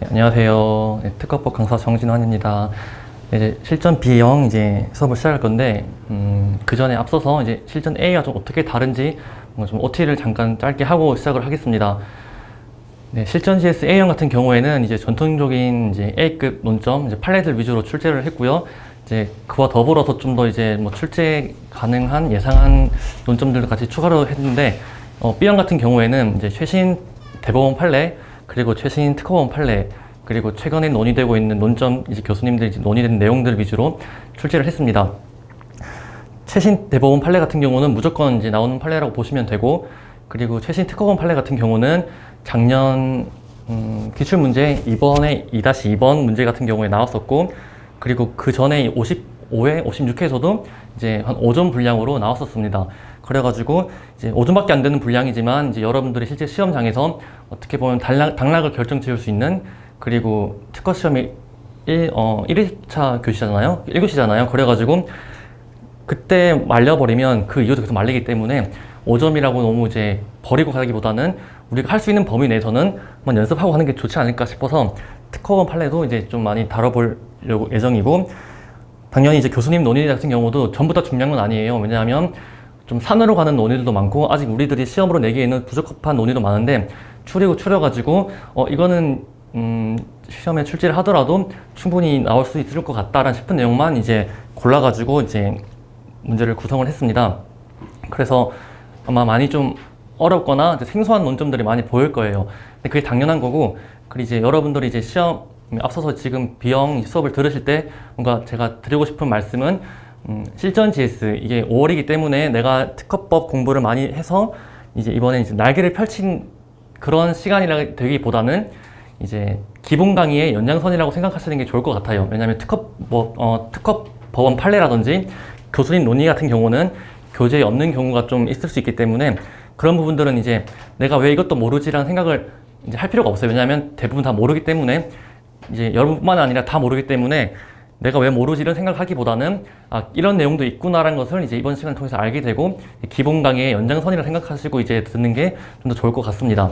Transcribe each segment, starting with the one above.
네, 안녕하세요. 네, 특허법 강사 정진환입니다. 네, 이제 실전 B형 이제 수업을 시작할 건데 음, 그 전에 앞서서 이제 실전 A가 좀 어떻게 다른지 좀 OT를 잠깐 짧게 하고 시작을 하겠습니다. 네, 실전 GS A형 같은 경우에는 이제 전통적인 이제 A급 논점 이제 판례들 위주로 출제를 했고요. 이제 그와 더불어서 좀 더 이제 뭐 출제 가능한 예상한 논점들도 같이 추가로 했는데 어, B형 같은 경우에는 이제 최신 대법원 판례 그리고 최신 특허원 판례 그리고 최근에 논의되고 있는 논점 이제 교수님들이 이제 논의된 내용들 위주로 출제를 했습니다. 최신 대법원 판례 같은 경우는 무조건 이제 나오는 판례라고 보시면 되고 그리고 최신 특허원 판례 같은 경우는 작년 음, 기출 문제 이번에 2-2번 문제 같은 경우에 나왔었고 그리고 그 전에 55회, 56회에서도 이제 한 5점 분량으로 나왔었습니다. 그래가지고 이제 5점밖에 안 되는 분량이지만 이제 여러분들이 실제 시험장에서 어떻게 보면 단락, 당락을 결정 지을 수 있는 그리고 특허 시험이 1, 어, 1일차 교시잖아요. 1교시잖아요. 그래가지고 그때 말려버리면 그 이후도 계속 말리기 때문에 5점이라고 너무 이제 버리고 가기보다는 우리가 할 수 있는 범위 내에서는 한번 연습하고 하는 게 좋지 않을까 싶어서 특허원 판례도 이제 좀 많이 다뤄보려고 예정이고 당연히 이제 교수님 논의 같은 경우도 전부 다 중요한 건 아니에요. 왜냐하면 좀 산으로 가는 논의들도 많고 아직 우리들이 시험으로 내기에는 부적합한 논의도 많은데 추리고 추려가지고 어 이거는 음 시험에 출제를 하더라도 충분히 나올 수 있을 것 같다라는 싶은 내용만 이제 골라가지고 이제 문제를 구성을 했습니다. 그래서 아마 많이 좀 어렵거나 생소한 논점들이 많이 보일 거예요. 근데 그게 당연한 거고, 그리고 이제 여러분들이 이제 시험 앞서서 지금 비형 수업을 들으실 때 뭔가 제가 드리고 싶은 말씀은 음, 실전 GS 이게 5월이기 때문에 내가 특허법 공부를 많이 해서 이제 이번에 이제 날개를 펼친 그런 시간이라 되기보다는 이제 기본 강의의 연장선이라고 생각하시는 게 좋을 것 같아요. 왜냐하면 특허 뭐 어, 특허 법원 판례라든지 교수님 논의 같은 경우는 교재에 없는 경우가 좀 있을 수 있기 때문에 그런 부분들은 이제 내가 왜 이것도 모르지라는 생각을 이제 할 필요가 없어요. 왜냐하면 대부분 다 모르기 때문에 이제 여러분뿐만 아니라 다 모르기 때문에 내가 왜 모르지 이런 생각을 하기보다는 아, 이런 내용도 있구나라는 것을 이제 이번 시간을 통해서 알게 되고 기본 강의의 연장선이라 생각하시고 이제 듣는 게 좀 더 좋을 것 같습니다.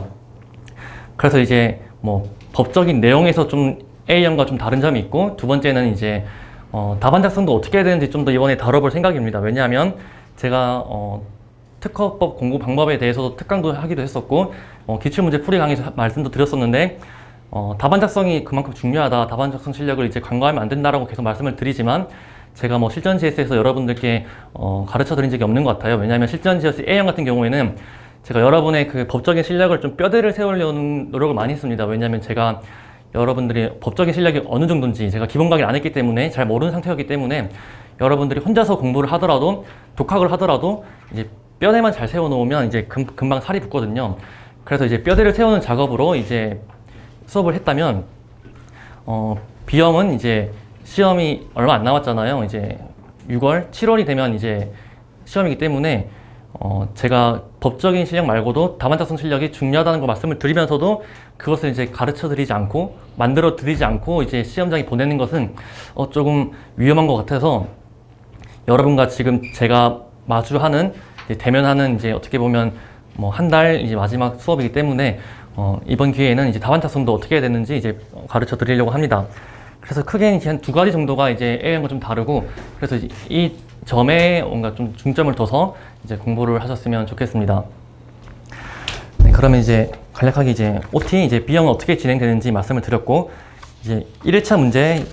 그래서 이제 뭐 법적인 내용에서 좀 A형과 좀 다른 점이 있고 두 번째는 이제 어, 답안 작성도 어떻게 해야 되는지 좀 더 이번에 다뤄볼 생각입니다. 왜냐하면 제가 어, 특허법 공부 방법에 대해서도 특강도 하기도 했었고 어, 기출문제 풀이 강의에서 말씀도 드렸었는데 어, 답안 작성이 그만큼 중요하다. 답안 작성 실력을 이제 간과하면 안 된다라고 계속 말씀을 드리지만 제가 뭐 실전 GS에서 여러분들께 어, 가르쳐 드린 적이 없는 것 같아요. 왜냐하면 실전 GS A형 같은 경우에는 제가 여러분의 그 법적인 실력을 좀 뼈대를 세우려는 노력을 많이 했습니다. 왜냐하면 제가 여러분들이 법적인 실력이 어느 정도인지 제가 기본 강의를 안 했기 때문에 잘 모르는 상태였기 때문에 여러분들이 혼자서 공부를 하더라도 독학을 하더라도 이제 뼈대만 잘 세워놓으면 이제 금, 금방 살이 붙거든요. 그래서 이제 뼈대를 세우는 작업으로 이제 수업을 했다면 어, 비염은 이제 시험이 얼마 안 남았잖아요. 이제 6월, 7월이 되면 이제 시험이기 때문에 어, 제가 법적인 실력 말고도 작성 실력이 중요하다는 걸 말씀을 드리면서도 그것을 이제 가르쳐 드리지 않고 만들어 드리지 않고 이제 시험장에 보내는 것은 어, 조금 위험한 것 같아서 여러분과 지금 제가 마주하는 이제 대면하는 이제 어떻게 보면 뭐 한 달 이제 마지막 수업이기 때문에 어, 이번 기회에는 이제 답안 작성도 어떻게 해야 되는지 이제 가르쳐 드리려고 합니다. 그래서 크게 한 두 가지 정도가 이제 A형과 좀 다르고 그래서 이 점에 뭔가 좀 중점을 둬서 이제 공부를 하셨으면 좋겠습니다. 네, 그러면 이제 간략하게 이제 OT 이제 B형은 어떻게 진행되는지 말씀을 드렸고 이제 1일차 문제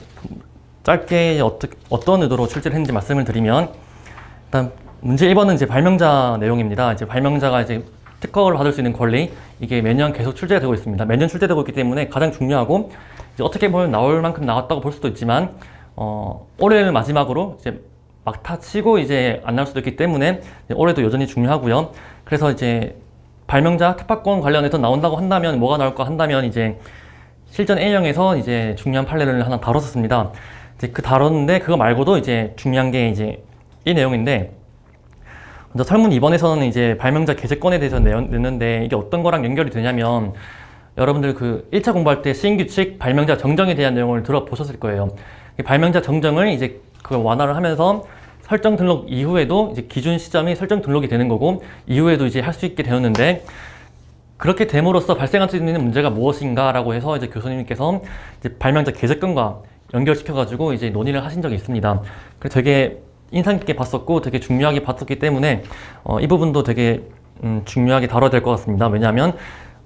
짧게 어떠, 어떤 의도로 출제를 했는지 말씀을 드리면 일단 문제 1번은 이제 발명자 내용입니다. 이제 발명자가 이제 특허를 받을 수 있는 권리 이게 매년 계속 출제가 되고 있습니다. 매년 출제되고 있기 때문에 가장 중요하고 어떻게 보면 나올 만큼 나왔다고 볼 수도 있지만 어, 올해를 마지막으로 이제 막타 치고 이제 안 나올 수도 있기 때문에 올해도 여전히 중요하고요. 그래서 이제 발명자 특파권 관련해서 나온다고 한다면 뭐가 나올까 한다면 이제 실전 A형에서 이제 중요한 판례를 하나 다뤘었습니다. 이제 그 다뤘는데 그거 말고도 이제 중요한 게 이제 이 내용인데 먼저 설문 2번에서는 이제 발명자 개재권에 대해서 내- 냈는데 이게 어떤 거랑 연결이 되냐면 여러분들 그 1차 공부할 때 시행규칙 발명자 정정에 대한 내용을 들어보셨을 거예요. 이 발명자 정정을 이제 그 완화를 하면서 설정 등록 이후에도 이제 기준 시점이 설정 등록이 되는 거고 이후에도 이제 할 수 있게 되었는데 그렇게 됨으로써 발생할 수 있는 문제가 무엇인가라고 해서 이제 교수님께서 이제 발명자 계적근과 연결시켜가지고 이제 논의를 하신 적이 있습니다. 그래서 되게 인상 깊게 봤었고 되게 중요하게 봤었기 때문에 어, 이 부분도 되게 음, 중요하게 다뤄야 될 것 같습니다. 왜냐하면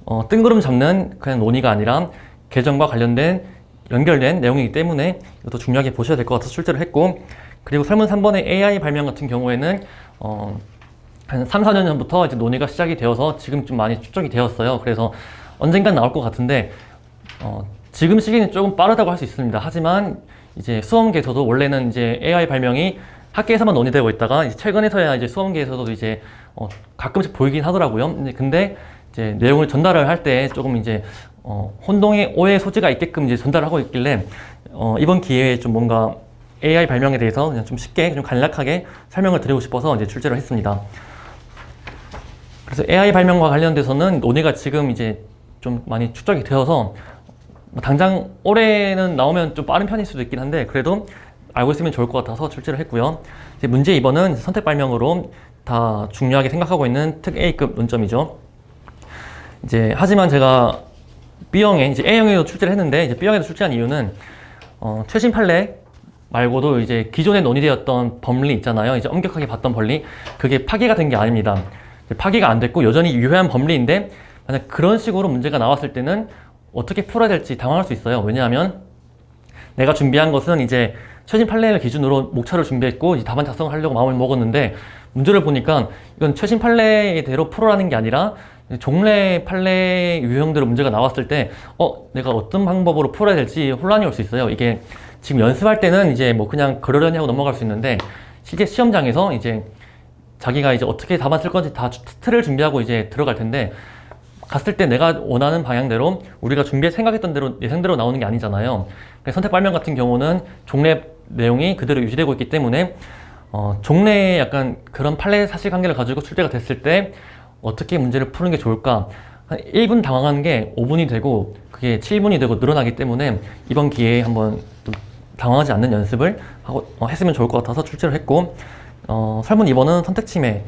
어, 뜬구름 잡는 그냥 논의가 아니라 계정과 관련된 연결된 내용이기 때문에 이것도 중요하게 보셔야 될 것 같아서 출제를 했고 그리고 설문 3번의 AI 발명 같은 경우에는 어, 한 3, 4년 전부터 이제 논의가 시작이 되어서 지금 좀 많이 축적이 되었어요. 그래서 언젠간 나올 것 같은데 어, 지금 시기는 조금 빠르다고 할 수 있습니다. 하지만 이제 수험계에서도 원래는 이제 AI 발명이 학계에서만 논의되고 있다가 이제 최근에서야 이제 수험계에서도 이제 어, 가끔씩 보이긴 하더라고요. 근데- 이제 내용을 전달을 할 때 조금 이제 어, 혼동의 오해 소지가 있게끔 이제 전달을 하고 있길래 어, 이번 기회에 좀 뭔가 AI 발명에 대해서 그냥 좀 쉽게 좀 간략하게 설명을 드리고 싶어서 이제 출제를 했습니다. 그래서 AI 발명과 관련돼서는 논의가 지금 이제 좀 많이 축적이 되어서 뭐 당장 올해는 나오면 좀 빠른 편일 수도 있긴 한데 그래도 알고 있으면 좋을 것 같아서 출제를 했고요. 문제 2번은 선택 발명으로 다 중요하게 생각하고 있는 특 A급 논점이죠. 이제 하지만 제가 B형에 이제 A형에도 출제를 했는데 이제 B형에도 출제한 이유는 어, 최신 판례 말고도 이제 기존에 논의되었던 법리 있잖아요. 이제 엄격하게 봤던 법리 그게 파기가 된 게 아닙니다. 파기가 안 됐고 여전히 유효한 법리인데 만약 그런 식으로 문제가 나왔을 때는 어떻게 풀어야 될지 당황할 수 있어요. 왜냐하면 내가 준비한 것은 이제 최신 판례를 기준으로 목차를 준비했고 이제 답안 작성을 하려고 마음을 먹었는데 문제를 보니까 이건 최신 판례대로 풀어라는 게 아니라 종래 판례 유형대로 문제가 나왔을 때 어, 내가 어떤 방법으로 풀어야 될지 혼란이 올 수 있어요. 이게 지금 연습할 때는 이제 뭐 그냥 그러려니 하고 넘어갈 수 있는데 실제 시험장에서 이제 자기가 이제 어떻게 답안 쓸 건지 다 틀을 준비하고 이제 들어갈 텐데 갔을 때 내가 원하는 방향대로 우리가 준비해 생각했던 대로 예상대로 나오는 게 아니잖아요. 선택 발명 같은 경우는 종래 내용이 그대로 유지되고 있기 때문에 어, 종래의 약간 그런 판례 사실관계를 가지고 출제가 됐을 때 어떻게 문제를 푸는 게 좋을까? 한 1분 당황하는 게 5분이 되고 그게 7분이 되고 늘어나기 때문에 이번 기회에 한번 좀 당황하지 않는 연습을 하고 어, 했으면 좋을 것 같아서 출제를 했고 어, 설문 2번은 선택 침해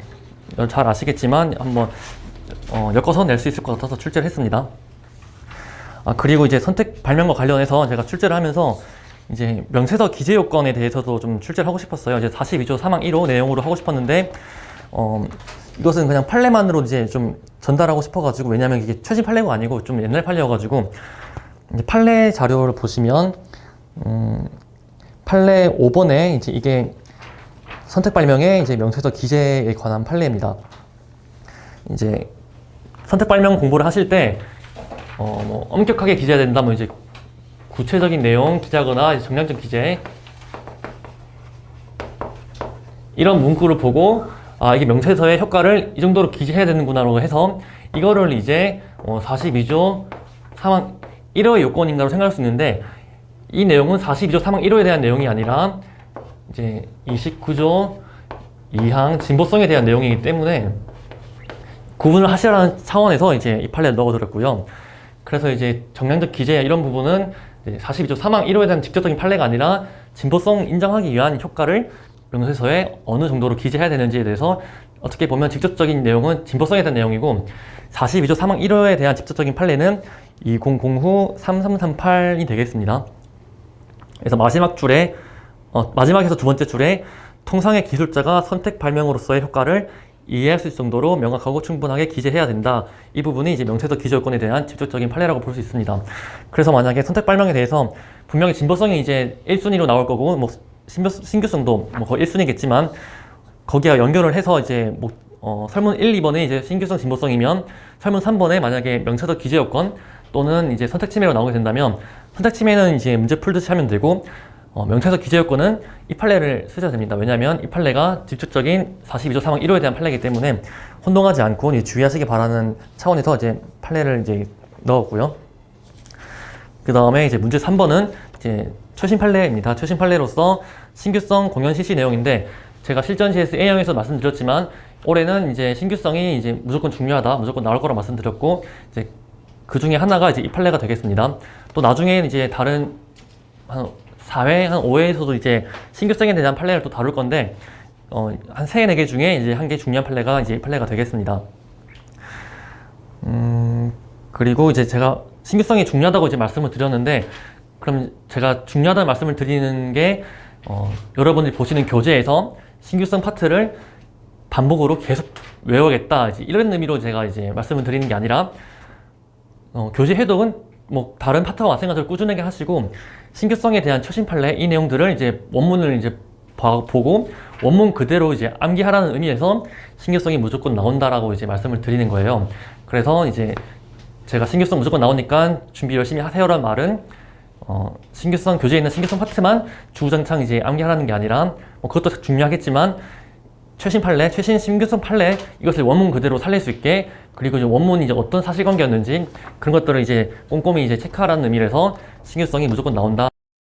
잘 아시겠지만 한번 어, 엮어서 낼 수 있을 것 같아서 출제를 했습니다. 아, 그리고 이제 선택 발명과 관련해서 제가 출제를 하면서 이제 명세서 기재 요건에 대해서도 좀 출제를 하고 싶었어요. 이제 42조 사망 1호 내용으로 하고 싶었는데, 어, 이것은 그냥 판례만으로 이제 좀 전달하고 싶어가지고, 왜냐면 이게 최신 판례가 아니고 좀 옛날 판례여가지고, 이제 판례 자료를 보시면, 음, 판례 5번에 이제 이게 선택 발명의 이제 명세서 기재에 관한 판례입니다. 이제 선택 발명 공부를 하실 때, 어, 뭐, 엄격하게 기재해야 된다, 뭐, 이제, 구체적인 내용 기재하거나 정량적 기재. 이런 문구를 보고, 아, 이게 명세서의 효과를 이 정도로 기재해야 되는구나라고 해서, 이거를 이제, 어, 42조 사망 1호의 요건인가로 생각할 수 있는데, 이 내용은 42조 사망 1호에 대한 내용이 아니라, 이제 29조 2항 진보성에 대한 내용이기 때문에, 구분을 하시라는 차원에서 이제 이 판례를 넣어드렸고요. 그래서 이제 정량적 기재 이런 부분은 42조 사망 1호에 대한 직접적인 판례가 아니라 진보성 인정하기 위한 효과를 명세서에 어느 정도로 기재해야 되는지에 대해서 어떻게 보면 직접적인 내용은 진보성에 대한 내용이고 42조 사망 1호에 대한 직접적인 판례는 2009 3338이 되겠습니다. 그래서 마지막 줄에 어, 마지막에서 두 번째 줄에 통상의 기술자가 선택 발명으로서의 효과를 이해할 수 있을 정도로 명확하고 충분하게 기재해야 된다. 이 부분이 이제 명세서 기재 요건에 대한 직접적인 판례라고 볼 수 있습니다. 그래서 만약에 선택 발명에 대해서 분명히 진보성이 이제 1순위로 나올 거고 뭐 신규, 신규성도 뭐 거의 1순위겠지만 거기와 연결을 해서 이제 뭐 어, 설문 1, 2번에 이제 신규성, 진보성이면 설문 3번에 만약에 명세서 기재 요건 또는 이제 선택 침해로 나오게 된다면 선택 침해는 이제 문제 풀듯이 하면 되고 어, 명세서 기재 요건은 이 판례를 쓰셔야 됩니다. 왜냐하면 이 판례가 직접적인 42조 사망 1호에 대한 판례이기 때문에 혼동하지 않고 주의하시기 바라는 차원에서 이제 판례를 이제 넣었고요. 그 다음에 이제 문제 3번은 이제 최신 판례입니다. 최신 판례로서 신규성 공연 실시 내용인데 제가 실전 CS A형에서 말씀드렸지만 올해는 이제 신규성이 이제 무조건 중요하다, 무조건 나올 거라 말씀드렸고 이제 그 중에 하나가 이제 이 판례가 되겠습니다. 또 나중에 이제 다른 한 4회, 한 5회에서도 이제 신규성에 대한 판례를 또 다룰 건데, 어, 한 3개, 4개 중에 이제 한 개 중요한 판례가 이제 이 판례가 되겠습니다. 음, 그리고 이제 제가 신규성이 중요하다고 이제 말씀을 드렸는데 그럼 제가 중요하다는 말씀을 드리는 게 어, 여러분들이 보시는 교재에서 신규성 파트를 반복으로 계속 외워야겠다 이제 이런 의미로 제가 이제 말씀을 드리는 게 아니라 어, 교재 해독은 뭐 다른 파트와 마찬가지로 꾸준하게 하시고 신규성에 대한 최신 판례 이 내용들을 이제 원문을 이제 봐- 보고 원문 그대로 이제 암기하라는 의미에서 신규성이 무조건 나온다라고 이제 말씀을 드리는 거예요. 그래서 이제 제가 신규성 무조건 나오니까 준비 열심히 하세요라는 말은 어, 신규성 교재에 있는 신규성 파트만 주구장창 이제 암기하라는 게 아니라 뭐 그것도 중요하겠지만 최신 판례, 최신 신규성 판례 이것을 원문 그대로 살릴 수 있게 그리고 이제 원문이 이제 어떤 사실관계였는지 그런 것들을 이제 꼼꼼히 이제 체크하라는 의미에서 신규성이 무조건 나온다.